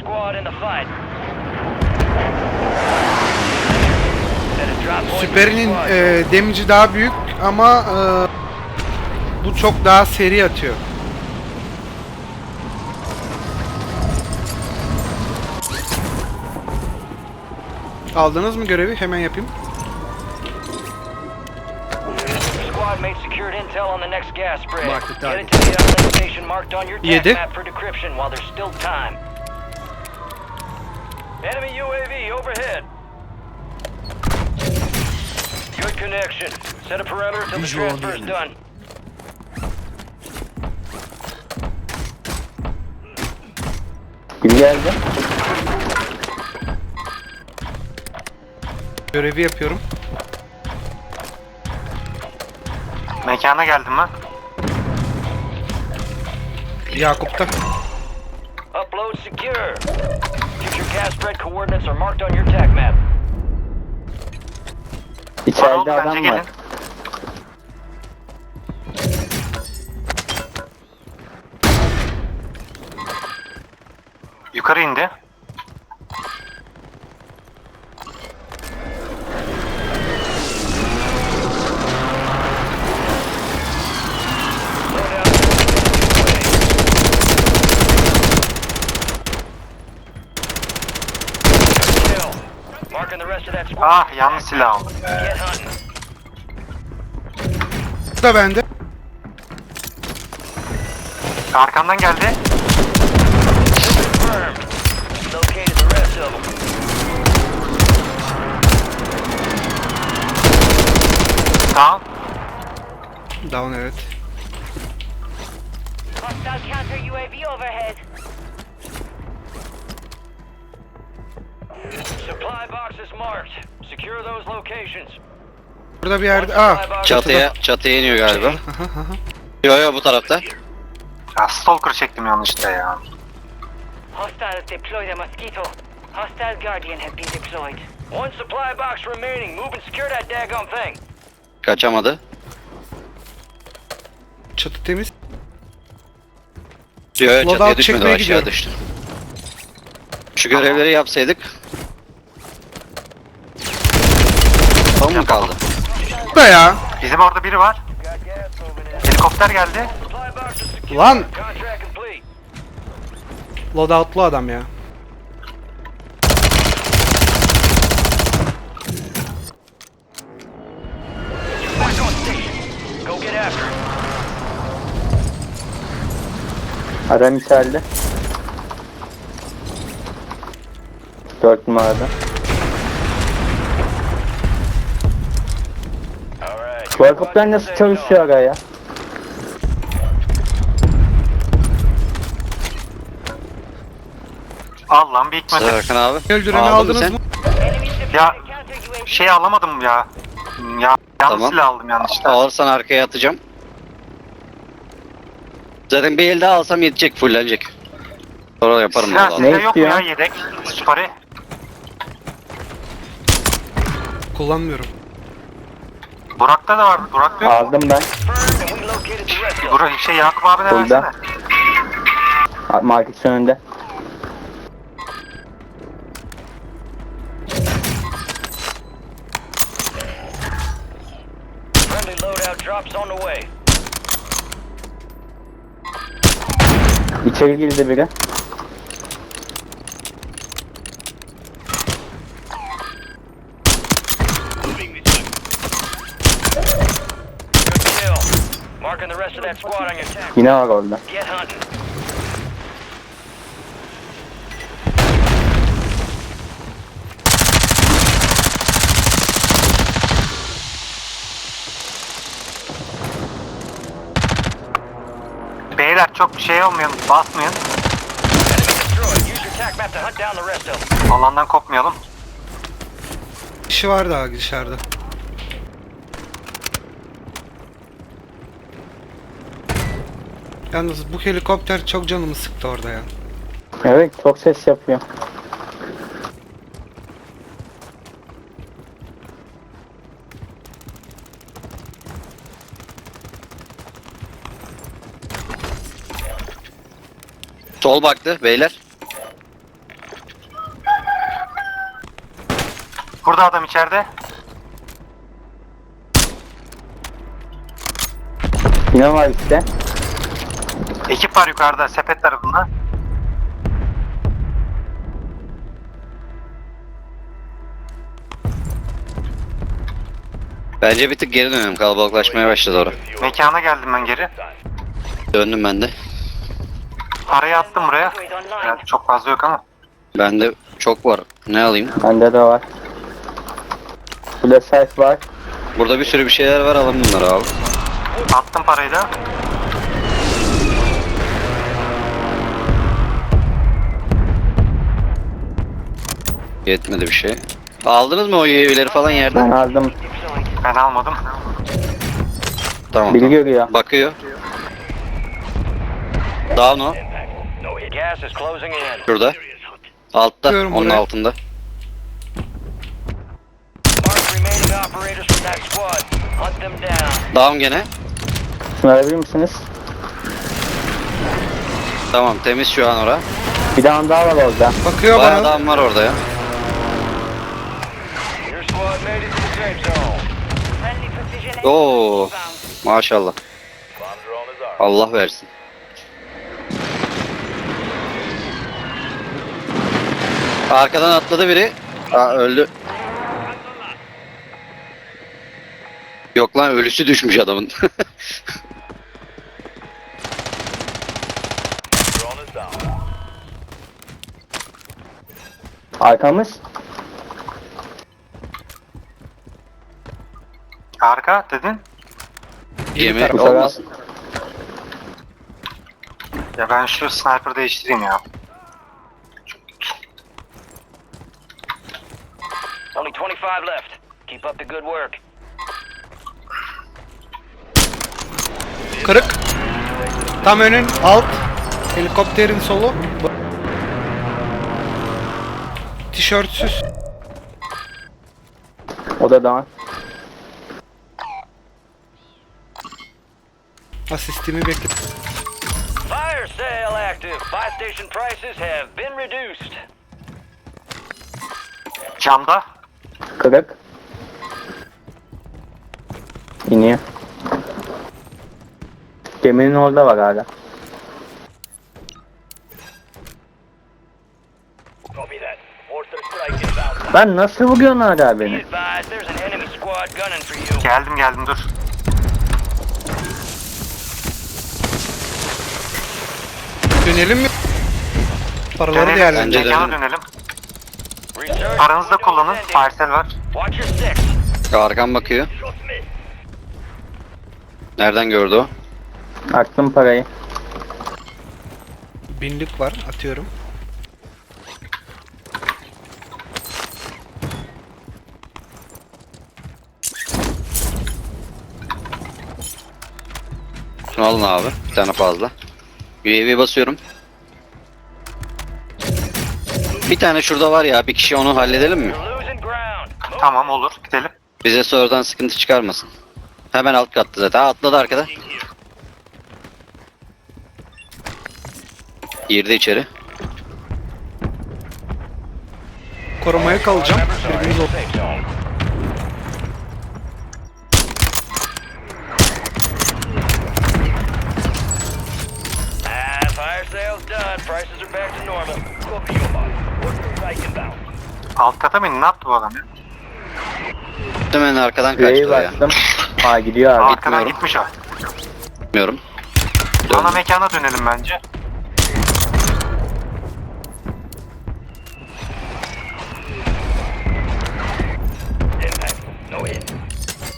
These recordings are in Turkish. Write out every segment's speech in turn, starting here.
squad in the fight. Süperinin e, damage'i daha büyük ama e, bu çok daha seri atıyor. Aldınız mı görevi? Hemen yapayım. Yedi. Enemy UAV overhead. Good connection. Set a perimeter until the transfer is done. Kim geldi? Görevi yapıyorum. Mekana geldim mi? Yakup'ta. Upload secure. Future gas spread coordinates are marked on your tac map. İçeride adam var. Yukarı indi. Ah yanlış silah aldım. Bu da bende. Arkamdan geldi. Tamam. Down evet. Hostile counter UAV overhead. Supply boxes marked. Secure those locations. Burada bir yerde. Aa, Çatıya, çatıya iniyor galiba. Yo yo bu tarafta. Ya stalker çektim yanlışlıkla ya. Hostiles deploy the Mosquito. Hostile Guardian has been deployed. One supply box remaining. Move and secure that daggum thing. Kaçamadı. çatı temiz. Yo yo Loadout çatıya düşmedi çekmeye aşağı gidiyorum. düştü. Şu görevleri yapsaydık. Son mu kaldı? Da ya. Bizim orada biri var. Helikopter geldi. Lan. Loadout'lu adam ya. Adam içeride. Dört numarada. Bu helikopter nasıl çalışıyor araya? Al lan bir hikmet. Serkan abi. Öldüreni Aldın aldınız sen? mı? Ya. Şey alamadım ya. Ya yanlış Tamam. silah aldım yanlışlıkla. Alırsan arkaya atacağım. Zaten bir el daha alsam yetecek, fullenecek. Sonra yaparım Silah, valla. Ne yok mu ya istiyor? yedek? Süperi. Kullanmıyorum. Burak'ta da var. Burak yok. Aldım ben. Burak şey Yakup abi ne Burada. versene. Market önünde. Friendly loadout drops on the way. İçeri girdi biri. Good kill. Marking the rest of that squad on your tac. Yine var orada. Get hunting. Beyler çok şey olmayın. Basmayın. Enemy destroyed. Use your tac map to hunt down the rest of them. Alandan kopmayalım. İşi var daha dışarıda. Yalnız bu helikopter çok canımı sıktı orada ya. Evet çok ses yapıyor. Sol baktı beyler. Burada adam içeride. Yine var işte. Ekip var yukarıda sepet tarafında. Bence bir tık geri dönelim. Kalabalıklaşmaya başladı orada. Mekana geldim ben geri. Döndüm ben de. Parayı attım buraya. Yani çok fazla yok ama. Bende çok var. Ne alayım? Bende de var. Burada self var. Burada bir sürü bir şeyler var. Alalım bunları abi. Attım parayı da. Yetmedi bir şey. Aldınız mı o UAV'leri falan Ben yerden? aldım. Ben almadım. Tamam. Biri görüyor. Bakıyor. Down o. Gas is closing in. Şurada. Altta. Bakıyorum Onun buraya. altında. Mark remaining operators from that squad. Hunt them down. Down gene. Şunu misiniz? Tamam temiz şu an ora. Bir tane daha var orada. Bakıyor Bayağı bana. down var orada ya. Oo. Maşallah. Allah versin. Arkadan atladı biri. Aa, öldü. Yok lan ölüsü düşmüş adamın. Arkamız. Arka dedin. Gemi taraf. olmasın. Ya ben şu sniper değiştireyim ya. Only 25 left. Keep up the good work. Kırık. Tam önün alt. Helikopterin solu. Tişörtsüz. O da daha. Asistimi bekle. Fire sale active. Buy station prices have been reduced. Camda. Kırık. İniyor. Geminin orada var hala. Ben nasıl vuruyorsun hala Be beni? Geldim geldim dur. Dönelim mi? Paraları Dönelim. değerlendir. Bence Mekana dönelim. dönelim. Research Paranızı da window kullanın. Parsel var. Arkan bakıyor. Nereden gördü o? Attım parayı. Binlik var atıyorum. Şunu alın abi. Bir tane fazla. UAV basıyorum. Bir tane şurada var ya bir kişi onu halledelim mi? Tamam olur gidelim. Bize sonradan sıkıntı çıkarmasın. Hemen alt kattı zaten. Atladı arkada. Girdi içeri. Korumaya kalacağım. Birbirimiz the ol. safe zone. Ah, fire sale's done. Prices are back to normal. Copy your mark. Mortar strike inbound. Alt kata mı? Ne yaptı bu adam ya? Hemen arkadan kaçtı o ya. bastım. Aa gidiyor abi. Arkadan gitmiş o. Bilmiyorum. Ana mekana dönelim bence.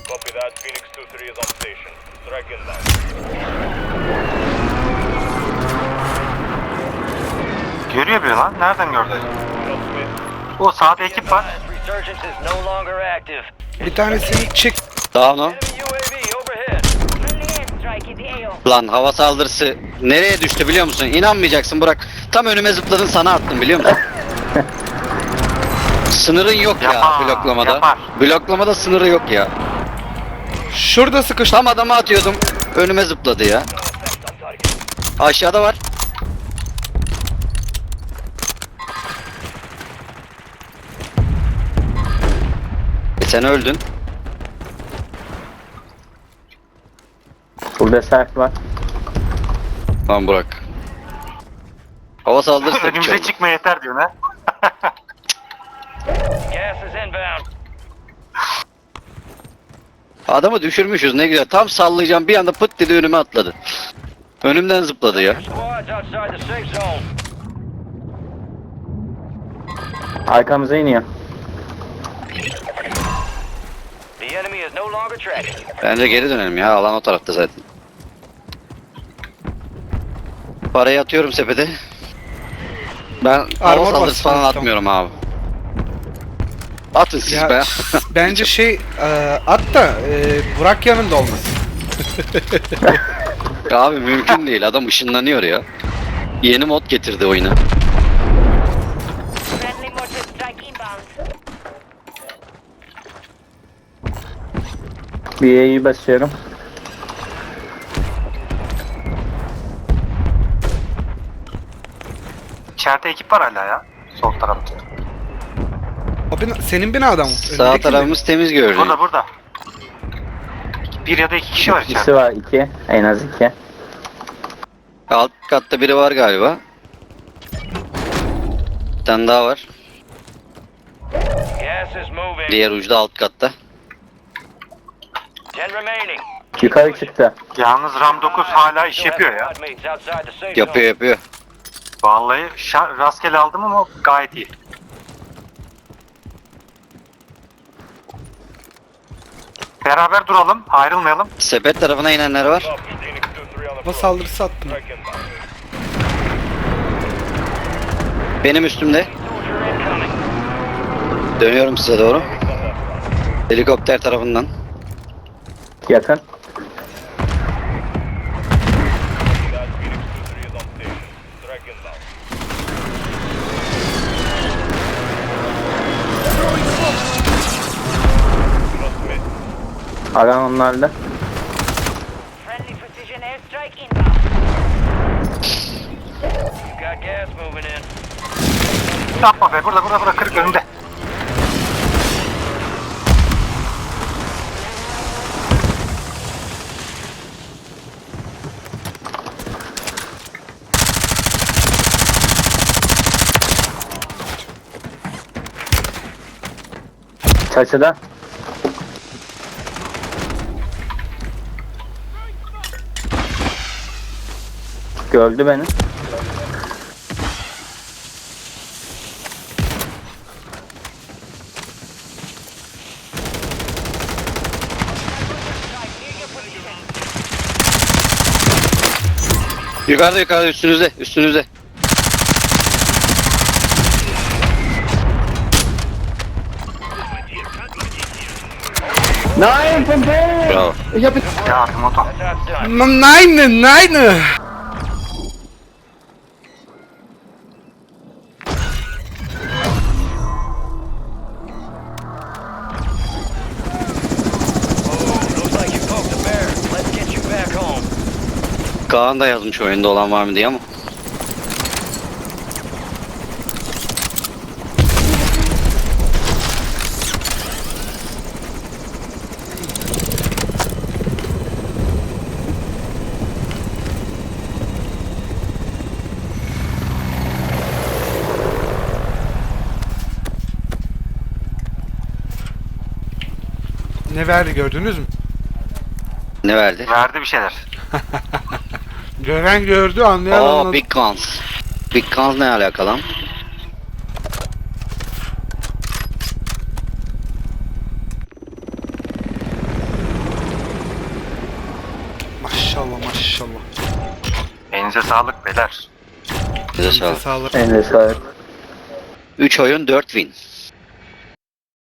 Copy that. Phoenix 2-3 is on station. Strike inbound. Görüyor biri lan. Nereden gördü? O sağda ekip var. Bir tanesini çek. Daha AO. Lan hava saldırısı nereye düştü biliyor musun? İnanmayacaksın Burak. Tam önüme zıpladın sana attım biliyor musun? Sınırın yok ya Yapar, bloklamada. yapar. Bloklamada sınırı yok ya. Şurada sıkıştı. Tam adama atıyordum. Önüme zıpladı ya. Aşağıda var. Sen öldün. Burada self var. Tamam Burak. Hava saldırısı da Önümüze çık. çıkma yeter diyor ha. Gas is inbound. Adamı düşürmüşüz ne güzel. Tam sallayacağım bir anda pıt dedi önüme atladı. Önümden zıpladı ya. Squads outside the safe zone. Arkamıza iniyor. The enemy is no longer tracking. Bence geri dönelim ya. Alan o tarafta zaten. Parayı atıyorum sepete. Ben hava Armor saldırısı falan tamam. atmıyorum abi. Atın siz Ya, be. bence şey e, at da e, Burak yanında olmasın. abi mümkün değil. Adam ışınlanıyor ya. Yeni mod getirdi oyuna. Friendly mortar strike inbound. Bir E'yi basıyorum. İçeride ekip var hala ya. Sol tarafta. O bina, senin binada mı? Sağ Önündeki mi? tarafımız temiz görünüyor. Burada burada. Bir ya da iki kişi var içeride. İkisi var iki. En az iki. Alt katta biri var galiba. Bir tane daha var. Gas is moving. Diğer ucuda alt katta. Ten remaining. Yukarı çıktı. Yalnız Ram 9 hala iş yapıyor ya. Yapıyor yapıyor. Vallahi şa- rastgele aldım ama gayet iyi. Beraber duralım, ayrılmayalım. Sepet tarafına inenler var. zone. Copy. Phoenix 2-3 on the Hava floor. saldırısı attım. Benim üstümde. Dönüyorum size doğru. Helikopter tarafından. Missed. Aran onlarla. Friendly precision airstrike inbound. You got gas moving in. Yapma be, burada burada burada kırık önünde. Çaçıda. Gördü beni. Yukarıda yukarıda üstünüzde üstünüzde. Nein, von wem? Bravo. Ich hab Ya motor. That's done. N- Nein, nein. Looks like you poked a bear. Let's get you back home. Kaan da yazmış oyunda olan var mı diye ama. Ne verdi gördünüz mü? Ne verdi? Verdi bir şeyler. Gören gördü anlayan Aa anladı. Big Guns. Big Guns ne alakalı? lan? Maşallah maşallah. Elinize sağlık beyler. Size sağlık. sağlık. Eline sağlık. 3 oyun 4 win.